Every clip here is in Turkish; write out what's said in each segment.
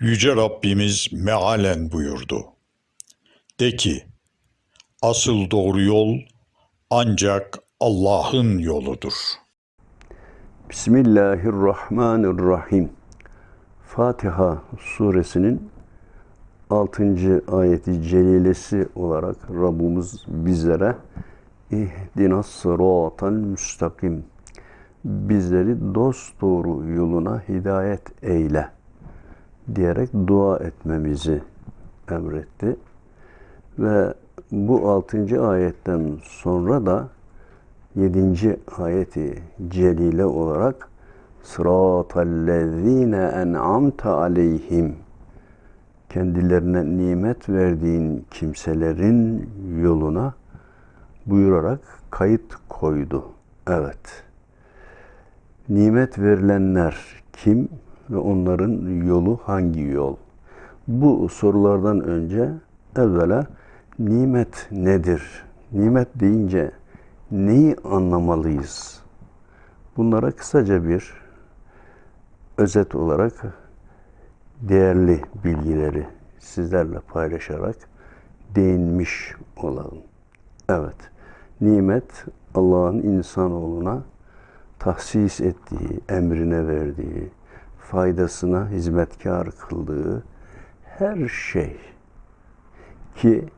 Yüce Rabbimiz mealen buyurdu. De ki, asıl doğru yol ancak Allah'ın yoludur. Bismillahirrahmanirrahim. Fatiha suresinin 6. ayeti celilesi olarak Rabbimiz bizlere İhdinas sıratal müstakim bizleri dost doğru yoluna hidayet eyle diyerek dua etmemizi emretti. Ve bu 6. ayetten sonra da 7. ayeti celile olarak Sıratallezine en'amte aleyhim kendilerine nimet verdiğin kimselerin yoluna buyurarak kayıt koydu. Evet. Nimet verilenler kim ve onların yolu hangi yol? Bu sorulardan önce evvela nimet nedir? Nimet deyince neyi anlamalıyız? Bunlara kısaca bir özet olarak değerli bilgileri sizlerle paylaşarak değinmiş olalım. Evet, nimet Allah'ın insanoğluna tahsis ettiği, emrine verdiği, faydasına hizmetkar kıldığı her şey ki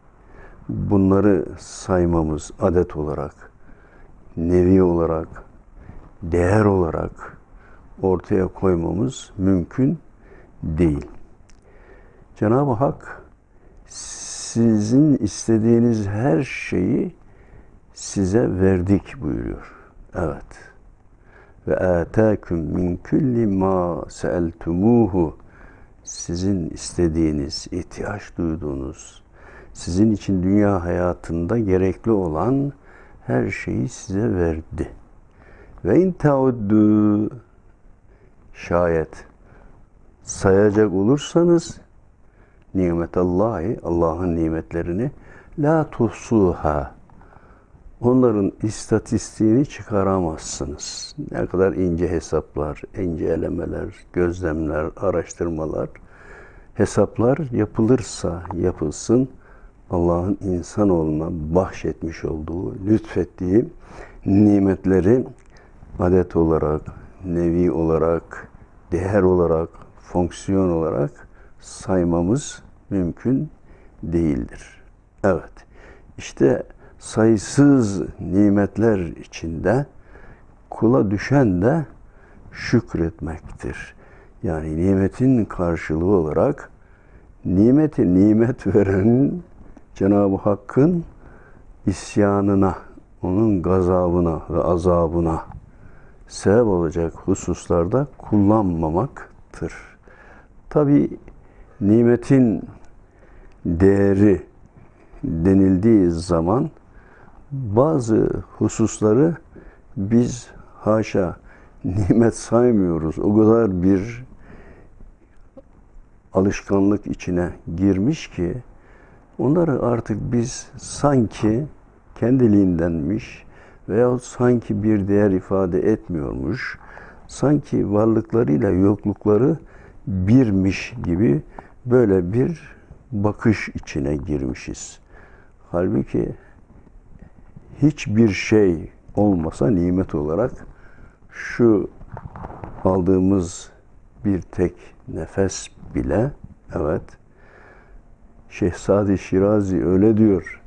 bunları saymamız adet olarak, nevi olarak, değer olarak ortaya koymamız mümkün değil. Cenab-ı Hak sizin istediğiniz her şeyi size verdik buyuruyor. Evet. Ve atâküm min kulli ma seeltumuhu sizin istediğiniz, ihtiyaç duyduğunuz, sizin için dünya hayatında gerekli olan her şeyi size verdi. Ve in tauddu şayet sayacak olursanız nimetallahi Allah'ın nimetlerini la tuhsuha onların istatistiğini çıkaramazsınız. Ne kadar ince hesaplar, ince elemeler, gözlemler, araştırmalar, hesaplar yapılırsa yapılsın Allah'ın insanoğluna bahşetmiş olduğu, lütfettiği nimetleri adet olarak, nevi olarak, değer olarak, fonksiyon olarak saymamız mümkün değildir. Evet. İşte sayısız nimetler içinde kula düşen de şükretmektir. Yani nimetin karşılığı olarak nimeti nimet veren Cenab-ı Hakk'ın isyanına, onun gazabına ve azabına sebep olacak hususlarda kullanmamaktır. Tabi nimetin değeri denildiği zaman bazı hususları biz haşa nimet saymıyoruz. O kadar bir alışkanlık içine girmiş ki onları artık biz sanki kendiliğindenmiş veya sanki bir değer ifade etmiyormuş, sanki varlıklarıyla yoklukları birmiş gibi böyle bir bakış içine girmişiz. Halbuki hiçbir şey olmasa nimet olarak şu aldığımız bir tek nefes bile evet Şehzade Şirazi öyle diyor.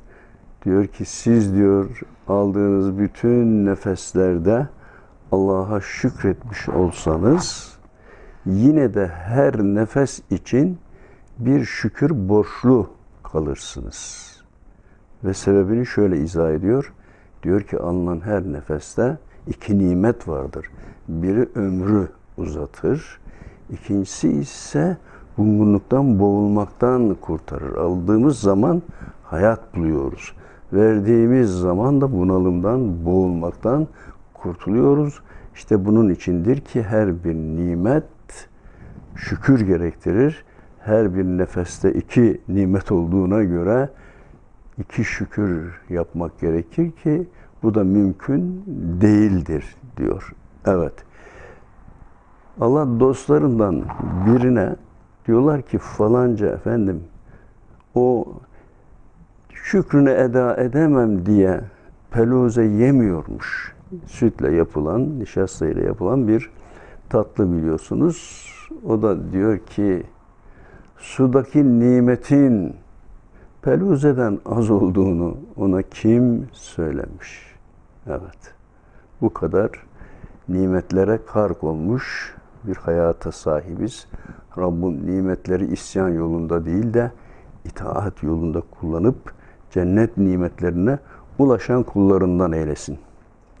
Diyor ki siz diyor aldığınız bütün nefeslerde Allah'a şükretmiş olsanız yine de her nefes için bir şükür borçlu kalırsınız. Ve sebebini şöyle izah ediyor. Diyor ki alınan her nefeste iki nimet vardır. Biri ömrü uzatır. İkincisi ise bungunluktan, boğulmaktan kurtarır. Aldığımız zaman hayat buluyoruz. Verdiğimiz zaman da bunalımdan, boğulmaktan kurtuluyoruz. İşte bunun içindir ki her bir nimet şükür gerektirir. Her bir nefeste iki nimet olduğuna göre iki şükür yapmak gerekir ki bu da mümkün değildir diyor. Evet. Allah dostlarından birine Diyorlar ki falanca efendim o şükrünü eda edemem diye peluze yemiyormuş. Sütle yapılan, nişastayla yapılan bir tatlı biliyorsunuz. O da diyor ki sudaki nimetin peluzeden az olduğunu ona kim söylemiş? Evet. Bu kadar nimetlere kark olmuş bir hayata sahibiz. Rabbim nimetleri isyan yolunda değil de itaat yolunda kullanıp cennet nimetlerine ulaşan kullarından eylesin.